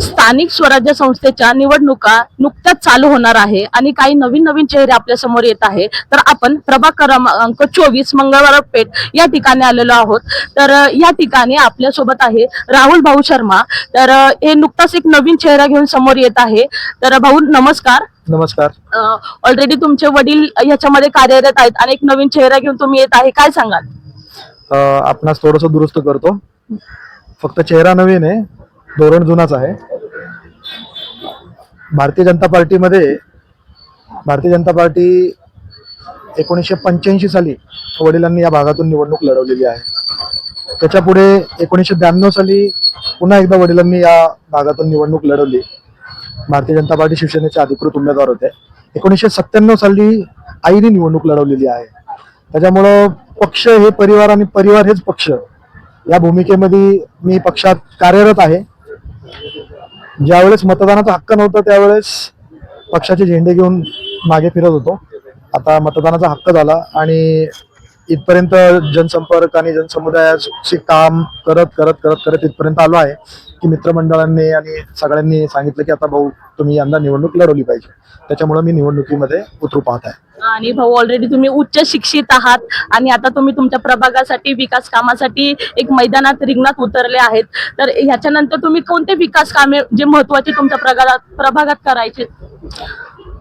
स्थानिक स्वराज्य संस्थेच्या निवडणुका नुकत्याच चालू होणार आहे आणि काही नवीन नवीन चेहरे आपल्यासमोर येत आहे. तर आपण प्रभाग क्रमांक चोवीस मंगळवार पेठ या ठिकाणी आलेलो आहोत. तर या ठिकाणी आपल्यासोबत आहे राहुल भाऊ शर्मा. तर हे नुकताच एक नवीन चेहरा घेऊन समोर येत आहे. तर भाऊ नमस्कार. नमस्कार. ऑलरेडी तुमचे वडील याच्यामध्ये कार्यरत आहेत आणि एक नवीन चेहरा घेऊन तुम्ही येत आहे. काय सांगाल? अ, आपणास थोडस दुरुस्त करतो. फक्त चेहरा नवीन आहे. धोरण जुनाच आहे. भारतीय जनता पार्टीमध्ये भारतीय जनता पार्टी एकोणीसशे पंच्याऐंशी साली वडिलांनी या भागातून निवडणूक लढवलेली आहे. त्याच्यापुढे एकोणीसशे ब्याण्णव साली पुन्हा एकदा वडिलांनी या भागातून निवडणूक लढवली. भारतीय जनता पार्टी शिवसेनेचे अधिकृत उमेदवार होते. एकोणीसशे सत्त्याण्णव साली आईने निवडणूक लढवलेली आहे. त्याच्यामुळं पक्ष हे परिवार आणि परिवार हेच पक्ष. या भूमिकेमध्ये मी पक्षात कार्यरत आहे. ज्यावेळेस मतदानाचा हक्क नव्हता त्यावेळेस पक्षाचे झेंडे घेऊन मागे फिरत होतो. आता मतदानाचा हक्क झाला आणि इथपर्यंत जनसंपर्क आणि जनसमुदायाशी काम करत करत करत करत इथपर्यंत आलो आहे की मित्रमंडळांनी आणि सगळ्यांनी सांगितलं की आता भाऊ तुम्ही यंदा निवडणूक लढवली पाहिजे. त्याच्यामुळे मी निवडणुकीमध्ये उतरू पाहत आहे. आणि भाऊ ऑलरेडी तुम्ही उच्च शिक्षित आहात आणि आता तुम्ही तुमच्या प्रभागासाठी विकास कामासाठी एक मैदानात रिंगणात उतरले आहेत. तर ह्याच्यानंतर तुम्ही कोणते विकास कामे जे महत्त्वाचे तुमच्या प्रभागात प्रभागात करायचे?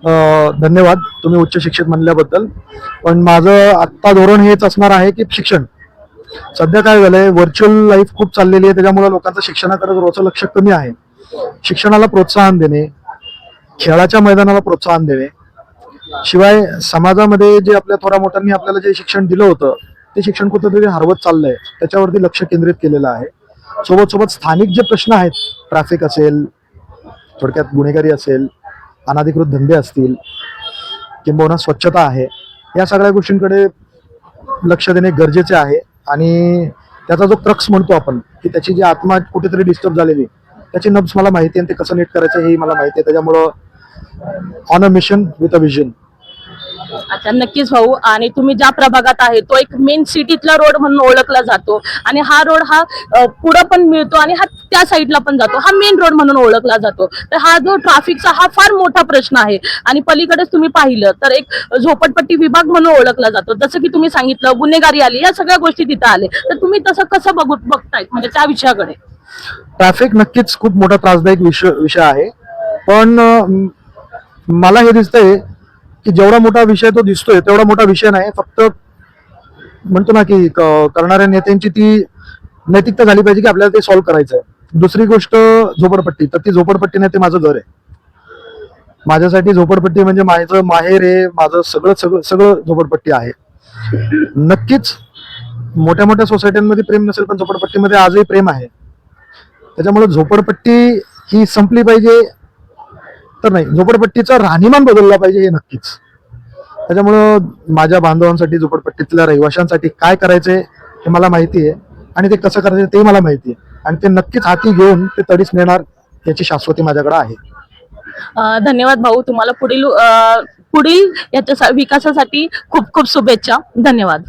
धन्यवाद. तुम्ही उच्च शिक्षित म्हणल्याबद्दल. पण माझं आत्ता धोरण हेच असणार आहे की शिक्षण. सध्या काय झालंय व्हर्च्युअल लाईफ खूप चाललेली आहे त्याच्यामुळे लोकांचं शिक्षणाकडे रोजचं लक्ष कमी आहे. शिक्षणाला प्रोत्साहन देणे खेळाच्या मैदानाला प्रोत्साहन देणे. शिवाय समाजामध्ये जे आपल्या थोड्या मोठ्यांनी आपल्याला जे शिक्षण दिलं होतं ते शिक्षण कुठेतरी हरवत चाललंय. त्याच्यावरती लक्ष केंद्रित केलेलं आहे. सोबत सोबत स्थानिक जे प्रश्न आहेत ट्रॅफिक असेल थोडक्यात गुन्हेगारी असेल अनाधिकृत धंदे असतील किंबहुना स्वच्छता आहे या सगळ्या गोष्टींकडे लक्ष देणे गरजेचे आहे. आणि त्याचा जो क्रक्स म्हणतो आपण की त्याची जी आत्मा कुठेतरी डिस्टर्ब झालेली त्याची नब्स मला माहिती आहे आणि ते कसं नीट करायचं हे मला माहिती आहे. त्याच्यामुळं on a mission with a vision अच्छा नक्कीच भाऊ आणि तुम्ही ज्या प्रभागात आहे तो एक मेन सिटीतला रोड म्हणून ओळखला जातो. आणि हा रोड हा पुढं पण मिळतो आणि हा त्या साईडला पण जातो. हा मेन रोड म्हणून ओळखला जातो. तर हा जो ट्रॅफिकचा हा फार मोठा प्रश्न आहे. आणि पलीकडेच तुम्ही पाहिलं तर एक झोपडपट्टी विभाग म्हणून ओळखला जातो. जसं की तुम्ही सांगितलं गुन्हेगारी आली या सगळ्या गोष्टी तिथं आले. तर तुम्ही तसं कसं बघू बघतायत? म्हणजे त्या विषयाकडे. ट्रॅफिक नक्कीच खूप मोठा त्रासदायक विषय विषय आहे. पण मला हे दिसतंय की जेवढा मोठा विषय तो दिसतोय तेवढा मोठा विषय नाही फक्त म्हणतो ना की करणाऱ्या नेत्यांची ती नैतिकता झाली पाहिजे की आपल्याला ते सॉल्व्ह करायचं आहे दुसरी गोष्ट झोपडपट्टी तर ती झोपडपट्टी नाही ते माझं घर आहे. माझ्यासाठी झोपडपट्टी म्हणजे माझं माहेर आहे माझं सगळं सगळं सगळं झोपडपट्टी आहे. नक्कीच मोठ्या मोठ्या सोसायट्यांमध्ये प्रेम नसेल पण झोपडपट्टीमध्ये आजही प्रेम आहे. त्याच्यामुळे झोपडपट्टी ही संपली पाहिजे तर नाही. झोपडपट्टीचा राहणीमान बदलला पाहिजे हे नक्कीच. त्याच्यामुळं माझ्या बांधवांसाठी झोपडपट्टीतल्या रहिवाशांसाठी काय करायचंय हे मला माहिती आहे. आणि ते कसं करायचं ते मला माहिती आहे. आणि ते नक्कीच हाती घेऊन ते तडीच नेणार याची शाश्वती माझ्याकडे आहे. धन्यवाद भाऊ. तुम्हाला पुढील पुढील याच्या विकासासाठी खूप खूप शुभेच्छा. धन्यवाद.